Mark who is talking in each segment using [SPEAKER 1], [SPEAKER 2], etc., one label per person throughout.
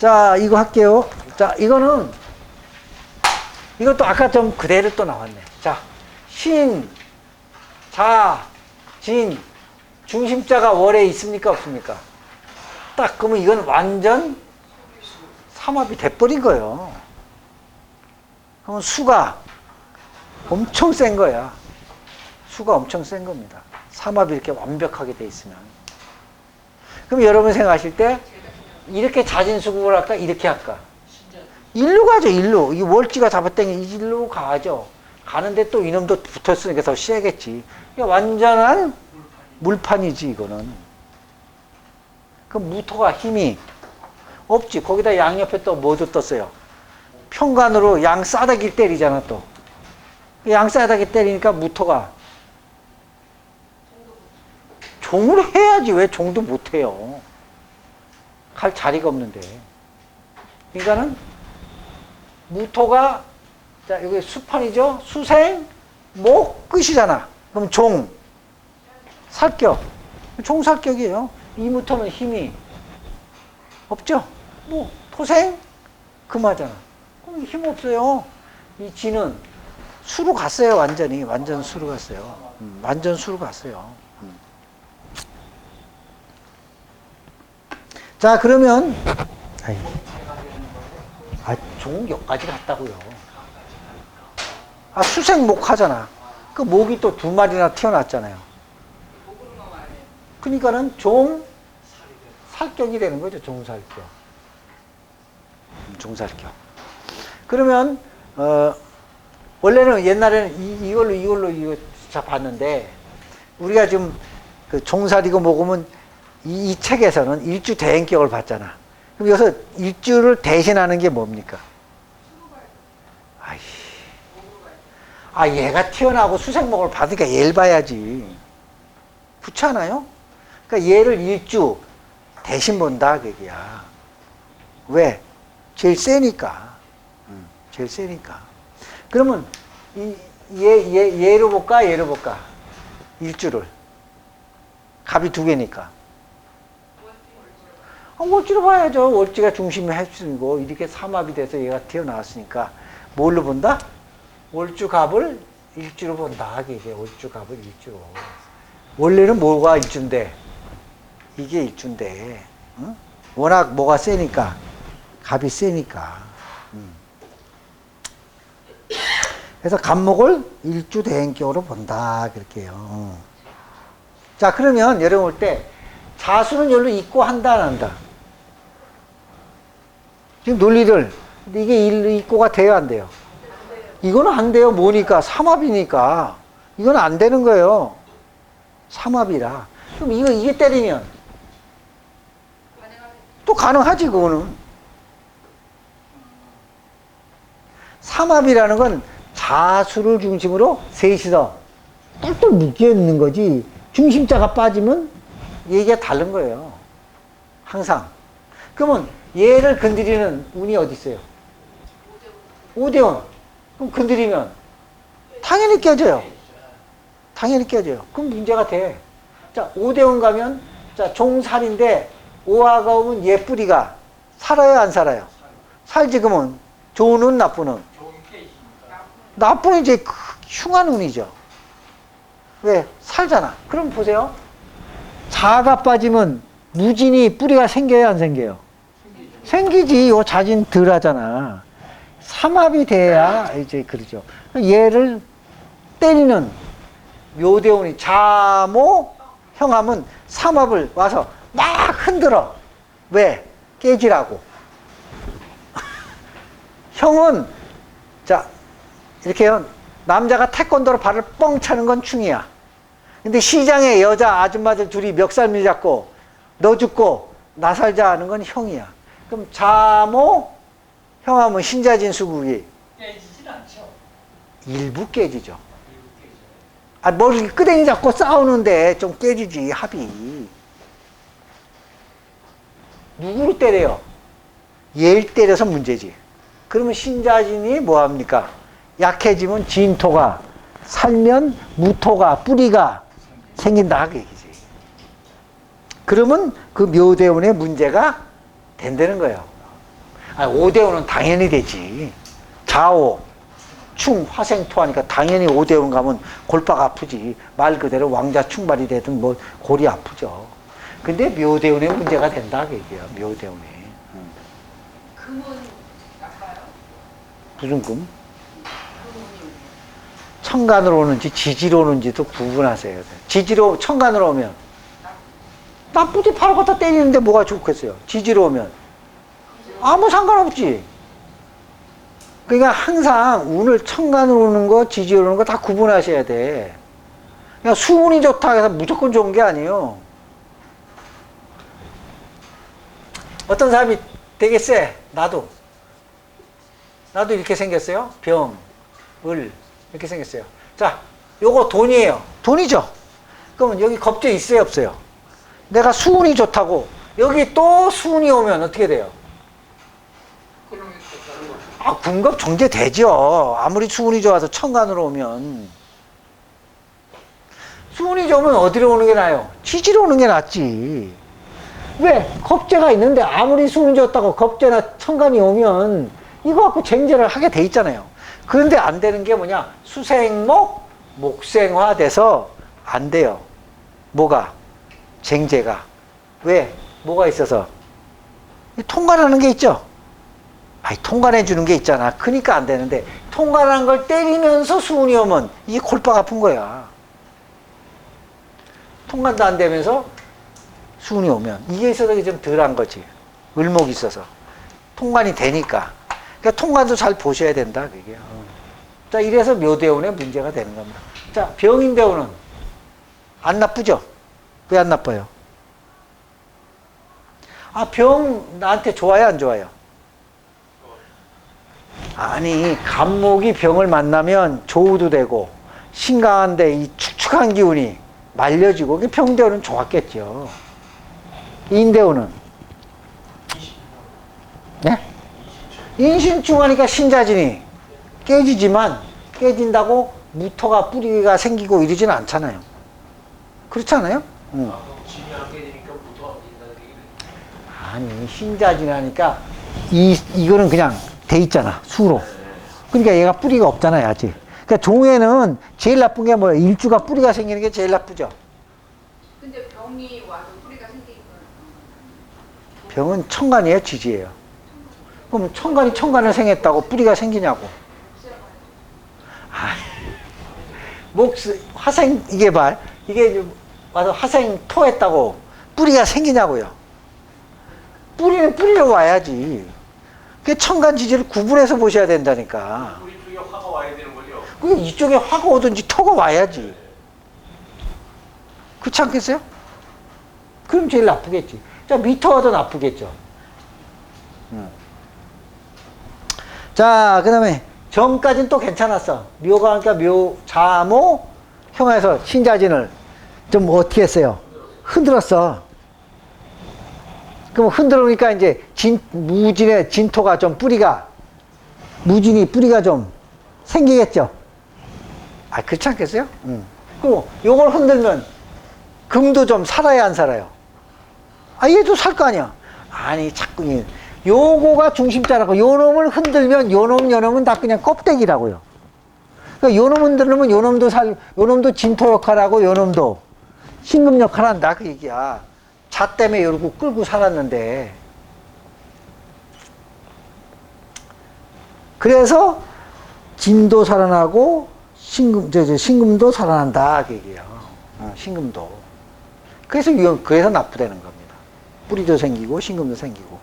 [SPEAKER 1] 자, 이거 할게요. 자, 이거는, 이것도 아까 좀 그대로 또 나왔네. 자, 신, 자, 진, 중심자가 월에 있습니까? 없습니까? 딱, 그러면 이건 완전 삼합이 돼버린 거예요. 그러면 수가 엄청 센 거야. 수가 엄청 센 겁니다. 삼합이 이렇게 완벽하게 돼 있으면. 그럼 여러분 생각하실 때 이렇게 자진수급을 할까? 이렇게 할까? 일로 가죠, 일로. 이 월지가 잡아당기 일로 가죠. 가는데 또 이놈도 붙었으니까 더 세겠지. 이게 완전한 물판이지, 이거는. 그 무토가 힘이 없지. 거기다 양옆에 또 뭐도 떴어요. 평간으로 양 싸다기 때리잖아, 또. 양 싸다기 때리니까 무토가 종을 해야지 왜 종도 못해요. 갈 자리가 없는데. 그러니까는 무토가 자 여기 수판이죠. 수생 목 끝이잖아. 그럼 종 살격 종 살격이에요. 이 무토는 힘이 없죠. 뭐 토생 금하잖아. 그럼 힘 없어요. 이 지는 수로 갔어요. 완전히 완전 수로 갔어요. 음, 완전 수로 갔어요. 자 그러면 아이, 아, 종 여기까지 갔다고요. 아 수생 목 하잖아. 그 목이 또 두 마리나 태어났잖아요. 그러니까는 종 살격이 되는 거죠. 종살격. 음, 종살격. 그러면 어, 원래는 옛날에는 이, 이걸로 이걸로 이거 자 봤는데 우리가 지금 그 종살이고 먹으면 이, 이 책에서는 일주 대행격을 봤잖아. 그럼 여기서 일주를 대신하는 게 뭡니까? 아이. 아, 얘가 태어나고 수생목을 받으니까 얘를 봐야지. 않아요? 그러니까 얘를 일주 대신 본다, 그 얘기야. 왜? 제일 세니까. 음, 제일 세니까. 그러면, 이, 얘, 얘, 얘로 볼까? 얘로 볼까? 일주를. 값이 두 개니까. 아, 월지로 봐야죠. 월지가 중심이 핵심이고, 이렇게 삼합이 돼서 얘가 튀어나왔으니까, 뭘로 본다? 월주 값을 일주로 본다. 이게 월주 값을 일주로. 원래는 뭐가 일주인데? 이게 일주인데, 응? 워낙 뭐가 세니까, 값이 세니까. 음. 그래서 간목을 일주 대행격으로 본다. 그렇게요. 자, 그러면 여러분 볼 때, 자수는 열로 있고 한다, 안 한다? 지금 논리를, 이게 일 있고가 돼요, 안 돼요? 이거는 안 돼요. 뭐니까? 삼합이니까. 이건 안 되는 거예요. 삼합이라. 그럼 이거, 이게 때리면 또 가능하지, 그거는. 삼합이라는 건 자수를 중심으로 셋이서 똘똘 묶여 있는 거지. 중심자가 빠지면 얘기가 다른 거예요. 항상. 그러면 얘를 건드리는 운이 어디 있어요? 오대원. 그럼 건드리면 당연히 깨져요. 당연히 깨져요. 그럼 문제가 돼. 자, 오대원 가면 자, 종살인데 오화가 오면 얘 뿌리가 살아요, 안 살아요? 살지 그러면 좋은 운, 나쁜 운. 나쁜 운 이제 흉한 운이죠. 왜? 살잖아. 그럼 보세요. 자가 빠지면 무진이 뿌리가 생겨요, 안 생겨요? 생기지. 요 자진 덜 하잖아. 삼합이 돼야 이제 그러죠. 얘를 때리는 묘대운이 자모 형하면 삼합을 와서 막 흔들어. 왜? 깨지라고. 형은 자 이렇게 요. 남자가 태권도로 발을 뻥 차는 건 충이야. 근데 시장에 여자 아줌마들 둘이 멱살 밀 잡고 너 죽고 나 살자 하는 건 형이야. 그럼 자모 형하면 신자진 수국이
[SPEAKER 2] 깨지진 않죠.
[SPEAKER 1] 일부 깨지죠. 아, 머리 끄댕이 잡고 싸우는데 좀 깨지지, 합이. 누구를 때려요? 얘를 때려서 문제지. 그러면 신자진이 뭐합니까? 약해지면 진토가, 살면 무토가, 뿌리가 생긴다, 그 얘기지. 그러면 그 묘대운의 문제가 된다는 거예요. 아, 5대5는 당연히 되지. 좌우, 충, 화생토 하니까 당연히 5대5 가면 골파가 아프지. 말 그대로 왕자 충발이 되든 뭐 골이 아프죠. 근데 묘대운에 문제가 된다, 그 얘기야. 묘대운에. 음.
[SPEAKER 2] 금은 나빠요?
[SPEAKER 1] 무슨 금? 천간으로 오는지 지지로 오는지도 구분하세요. 지지로, 천간으로 오면 나쁘지 바로 갖다 때리는데 뭐가 좋겠어요. 지지로 오면 아무 상관없지. 그러니까 항상 운을 천간으로 오는 거, 지지로 오는 거 다 구분하셔야 돼. 그냥 수운이 좋다 해서 무조건 좋은 게 아니에요. 어떤 사람이 되게 세. 나도. 나도 이렇게 생겼어요. 병, 을. 이렇게 생겼어요. 자, 요거 돈이에요. 돈이죠? 그러면 여기 겁제 있어요, 없어요? 내가 수운이 좋다고. 여기 또 수운이 오면 어떻게 돼요? 아, 군급 정제되죠. 아무리 수운이 좋아서 천간으로 오면. 수운이 좋으면 어디로 오는 게 나아요? 지지로 오는 게 낫지. 왜? 겁재가 있는데 아무리 수운이 좋다고 겁재나 천간이 오면 이거 갖고 쟁제를 하게 돼 있잖아요. 그런데 안 되는 게 뭐냐? 수생목, 목생화 돼서 안 돼요. 뭐가? 쟁제가. 왜? 뭐가 있어서? 이 통관하는 게 있죠? 아니, 통관해 주는 게 있잖아. 그러니까 안 되는데, 통관한 걸 때리면서 수운이 오면 이게 골박 아픈 거야. 통관도 안 되면서 수운이 오면. 이게 있어서 좀 덜한 거지. 을목이 있어서. 통관이 되니까. 그러니까 통관도 잘 보셔야 된다, 그게. 어. 자, 이래서 묘대운의 문제가 되는 겁니다. 자, 병인대운은 안 나쁘죠? 왜 안 나빠요? 아, 병 나한테 좋아요, 안 좋아요? 아니, 간목이 병을 만나면 조우도 되고, 신강한데 이 축축한 기운이 말려지고, 그 병대운은 좋았겠죠. 인대운은? 네? 인신충하니까 신자진이 깨지지만, 깨진다고 무토가 뿌리가 생기고 이러지는 않잖아요. 그렇지 않아요? 응. 아니 신자진하니까 이 이거는 그냥 돼 있잖아 수로. 그러니까 얘가 뿌리가 없잖아요 아직. 그러니까 종에는 제일 나쁜 게 뭐예요? 일주가 뿌리가 생기는 게 제일 나쁘죠.
[SPEAKER 2] 근데 병이 와도 뿌리가 생기니까
[SPEAKER 1] 병은 천간이에요, 지지예요. 그럼 천간이 천간을 생했다고 뿌리가 생기냐고. 아, 목 화생 이게 봐 이게 좀 와서 화생 토했다고 뿌리가 생기냐고요. 뿌리는 뿌리로 와야지. 그 천간 지지를 구분해서 보셔야 된다니까.
[SPEAKER 3] 우리 쪽에 화가 와야 되는 거죠.
[SPEAKER 1] 그 이쪽에 화가 오든지 토가 와야지. 그렇지 않겠어요? 그럼 제일 나쁘겠지. 자, 미터가 더 나쁘겠죠. 음. 자, 그 다음에 점까지는 또 괜찮았어. 묘가 그러니까 묘, 자모, 형에서 신자진을 좀 어떻게 했어요? 흔들었어. 그럼 흔들으니까 이제 진, 무진의 진토가 좀 뿌리가, 무진이 뿌리가 좀 생기겠죠? 아, 그렇지 않겠어요? 응. 그리고 요걸 흔들면 금도 좀 살아야 안 살아요? 아, 얘도 살 거 아니야? 아니, 자꾸, 이- 요거가 중심자라고. 요 놈을 흔들면 요 놈, 요 놈은 다 그냥 껍데기라고요. 그러니까 요놈 흔들면 요 놈도 살, 요 놈도 진토 역할하고 요 놈도 신금 역할 한다. 그 얘기야. 자 때문에 요러고 끌고 살았는데. 그래서 진도 살아나고 신금, 저, 저, 신금도 살아난다. 그 얘기야. 어, 신금도. 그래서 위험, 그래서 나쁘다는 겁니다. 뿌리도 생기고 신금도 생기고.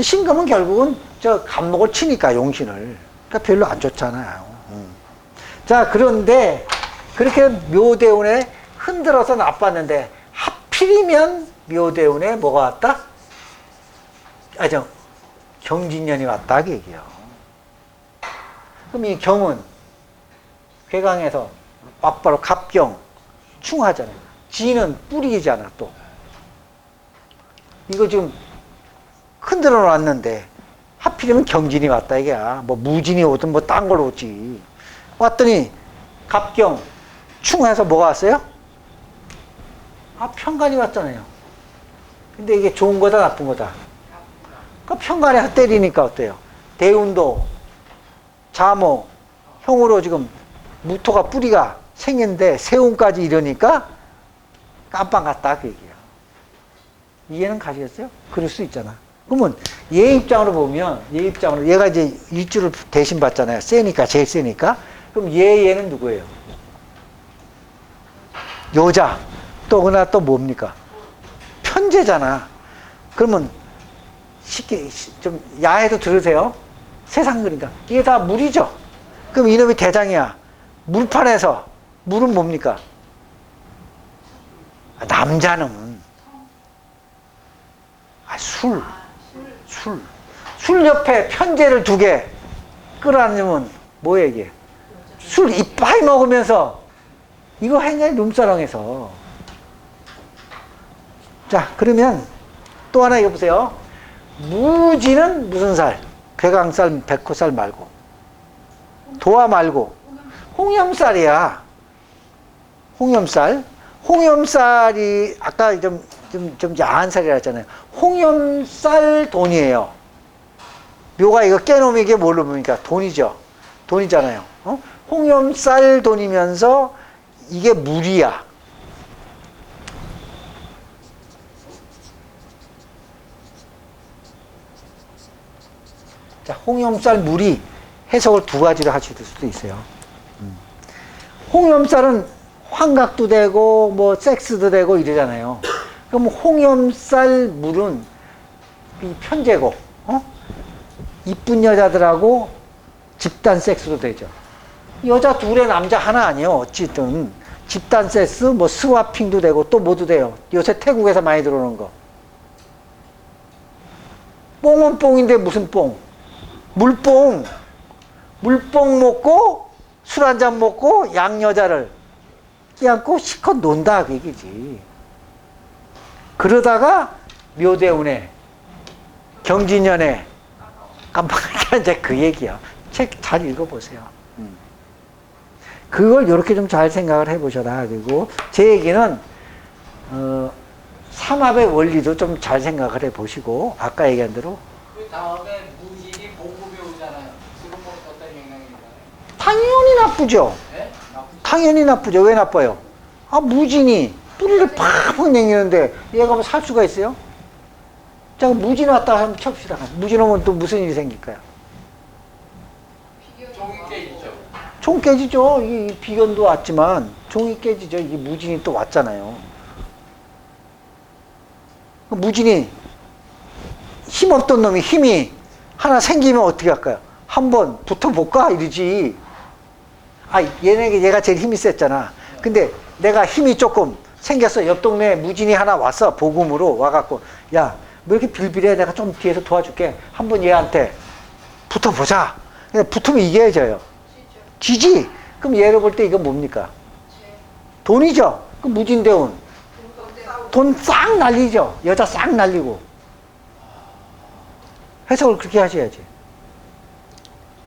[SPEAKER 1] 신금은 결국은 저 감목을 치니까 용신을. 그러니까 별로 안 좋잖아요. 음. 자, 그런데 그렇게 묘대운에 흔들어서 나빴는데 하필이면 묘대운에 뭐가 왔다? 아, 저, 경진년이 왔다. 그 얘기요. 그럼 이 경은 괴강에서 맞바로 갑경, 충하잖아요. 지는 뿌리잖아, 또. 이거 지금 흔들어 놨는데, 하필이면 경진이 왔다, 이게 야. 뭐, 무진이 오든 뭐, 딴 걸 오지. 왔더니, 갑경, 충해서 뭐가 왔어요? 아, 편관이 왔잖아요. 근데 이게 좋은 거다, 나쁜 거다? 그 편간에서 때리니까 어때요? 대운도, 자모, 형으로 지금 무토가 뿌리가 생겼는데 세운까지 이러니까 깜빵 갔다 그 얘기야. 이해는 가시겠어요? 그럴 수 있잖아. 그러면 얘 입장으로 보면 얘 입장으로 얘가 이제 일주를 대신 받잖아요. 세니까 제일 세니까. 그럼 얘 얘는 누구예요? 여자. 또 그나 또 뭡니까? 편제잖아. 그러면 쉽게 시- 좀 야해도 들으세요. 세상 그러니까 이게 다 물이죠. 그럼 이놈이 대장이야. 물판에서 물은 뭡니까? 아, 남자는 아, 술, 술, 술 옆에 편제를 두 개 끌어안으면 뭐야 이게? 술 이빠이 먹으면서 이거 했냐 룸사롱에서. 자 그러면 또 하나 이거 보세요. 무지는 무슨 살? 괴강살, 백호살 말고 도화 말고 홍염살이야. 홍염살. 홍염살이 아까 좀, 좀, 좀 야한 살이라 했잖아요. 홍염살 돈이에요. 묘가 이거 깨놓으면 이게 뭘로 보니까 돈이죠. 돈이잖아요. 어? 홍염살 돈이면서 이게 물이야. 자, 홍염살 물이 해석을 두 가지로 하실 수도 있어요. 음. 홍염살은 환각도 되고 뭐 섹스도 되고 이러잖아요. 그럼 홍염살 물은 이 편제고, 어? 이쁜 여자들하고 집단 섹스도 되죠. 여자 둘에 남자 하나 아니에요. 어쨌든 집단 섹스, 뭐 스와핑도 되고 또 뭐도 돼요. 요새 태국에서 많이 들어오는 거. 뽕은 뽕인데 무슨 뽕? 물뽕. 물뽕 먹고 술 한 잔 먹고 양여자를 끼안고 실컷 논다 그 얘기지. 그러다가 묘대운에 경진년에 깜빡하다 이제 그 얘기야. 책 잘 읽어보세요. 음. 그걸 이렇게 좀 잘 생각을 해보셔라. 그리고 제 얘기는 어, 삼합의 원리도 좀 잘 생각을 해보시고 아까 얘기한 대로
[SPEAKER 3] 그 다음에 무진이 보급이 오잖아요. 지금 뭐 어떤 영향인가요?
[SPEAKER 1] 당연히 나쁘죠.
[SPEAKER 3] 네? 나쁘지?
[SPEAKER 1] 당연히 나쁘죠. 왜 나빠요? 아, 무진이 뿌리를 팍팍 내기는데 얘가 뭐 살 수가 있어요? 자, 무진 왔다 한번 칩시다. 무진 오면 또 무슨 일이 생길까요?
[SPEAKER 3] 종이 깨있죠.
[SPEAKER 1] 종 깨지죠. 이 비견도 왔지만 종이 깨지죠. 이게 무진이 또 왔잖아요. 그 무진이 힘 없던 놈이 힘이 하나 생기면 어떻게 할까요? 한번 붙어볼까? 이러지. 아, 얘네가 얘가 제일 힘이 셌잖아. 근데 내가 힘이 조금 생겼어. 옆 동네에 무진이 하나 왔어. 복음으로 와갖고, 야, 뭐 이렇게 빌빌해? 내가 좀 뒤에서 도와줄게. 한번 얘한테 붙어보자. 붙으면 이겨야져요. 지지. 그럼 얘를 볼 때 이건 뭡니까? 돈이죠. 그 무진대운. 돈 싹 날리죠. 여자 싹 날리고. 해석을 그렇게 하셔야지.